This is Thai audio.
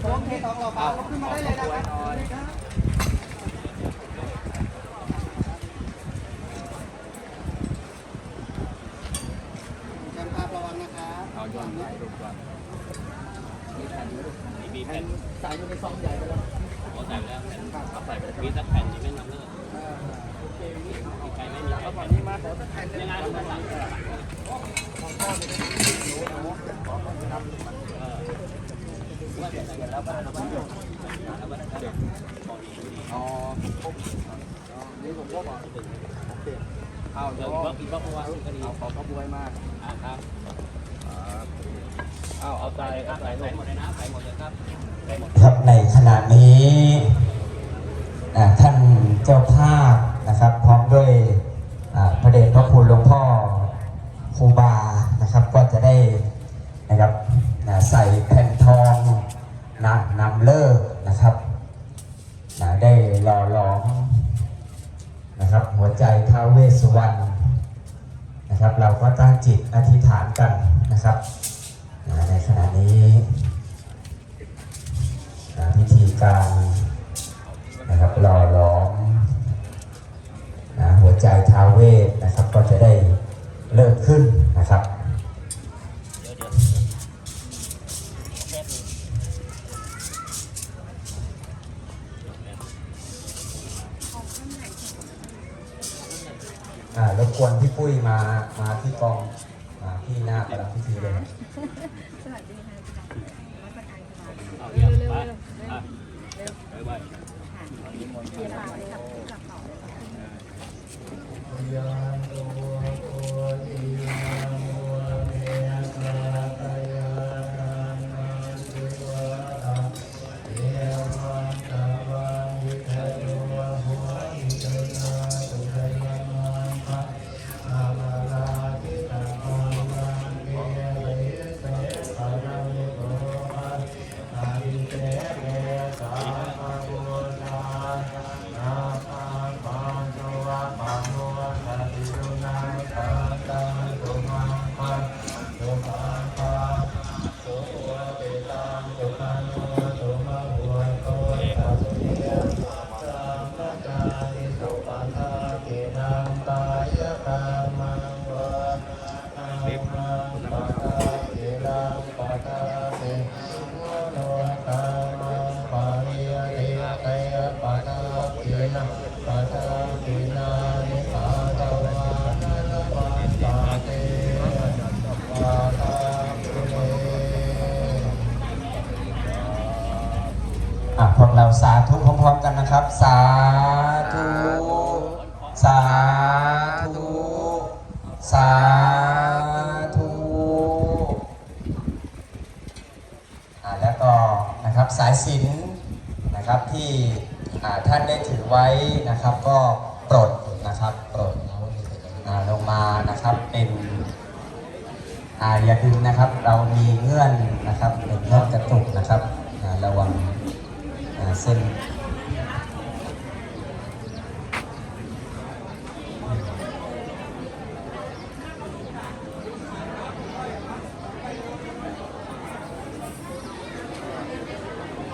โค้งเทสองหล่อฟ้าขึ้นมาได้เลยนะครับแชมป์ภาพระวังนะครับเอาย้อนถ่ายรูปก่อนมีแผ่นไหมลูกมีแผ่นใส่อยู่ในซองใหญ่ไปแล้วเขาใส่ไปแล้วแผ่นเขาใส่ไปมีสักแผ่นนี้ไม่นำเลิกโอเคนี่ใครไม่มีเอาฝั่งนี้มาขอสักแผ่นยังไงลูกหลังของพ่อจะได้หนูหนูขอต้อนรับ เออว่าจะใส่กันแล้วบ้านเราบ้านเราแล้วบ้านเราของดีดี อ๋อครบอ๋อ นี่ผมก็บอกโอเคเอาเดี๋เดี๋ยยววอีกว่าอีกว่าเพราะว่าก็ดีเอาขอเขอบวยมากอ่าครับเอาเอาใส่ใส่ครับใสหมดเลยนะใสหมดเลยครับใส่หมดครับในขณะนี้อ่าท่านเจ้าภาพนะครับ พร้อมด้วยอ่าพระเดชพระคุณหลวงพ่อครูบานะครับ ก็จะได้นะครับใส่แผ่นทองนะนำเลิกนะครับ ล่อหลอมนะครับ หัวใจท้าวเวสสุวรรณนะครับ เราก็ตั้งจิตอธิษฐานกันนะครับ ในขณะนี้ พิธีการนะครับหล่อหลอมนะหัวใจท้าวเวสนะครับ รบกวนพี่ปุ้ยมา มาที่กองมาที่หน้าประดับพิธีเลย สวัสดีค่ะ อะพวกเราสาธุพร้อมๆกันนะครับ สาธุ สาธุ สาธุอะแล้วก็นะครับสายสินนะครับที่ ท่านได้ถือไว้นะครับ ก็ปลดนะครับปลดอ่าลงมานะครับเป็นอาอย่าดึงนะครับ เรามีเงื่อนนะครับเป็นเงื่อนกระตุกนะครับระวังอ่าเส้น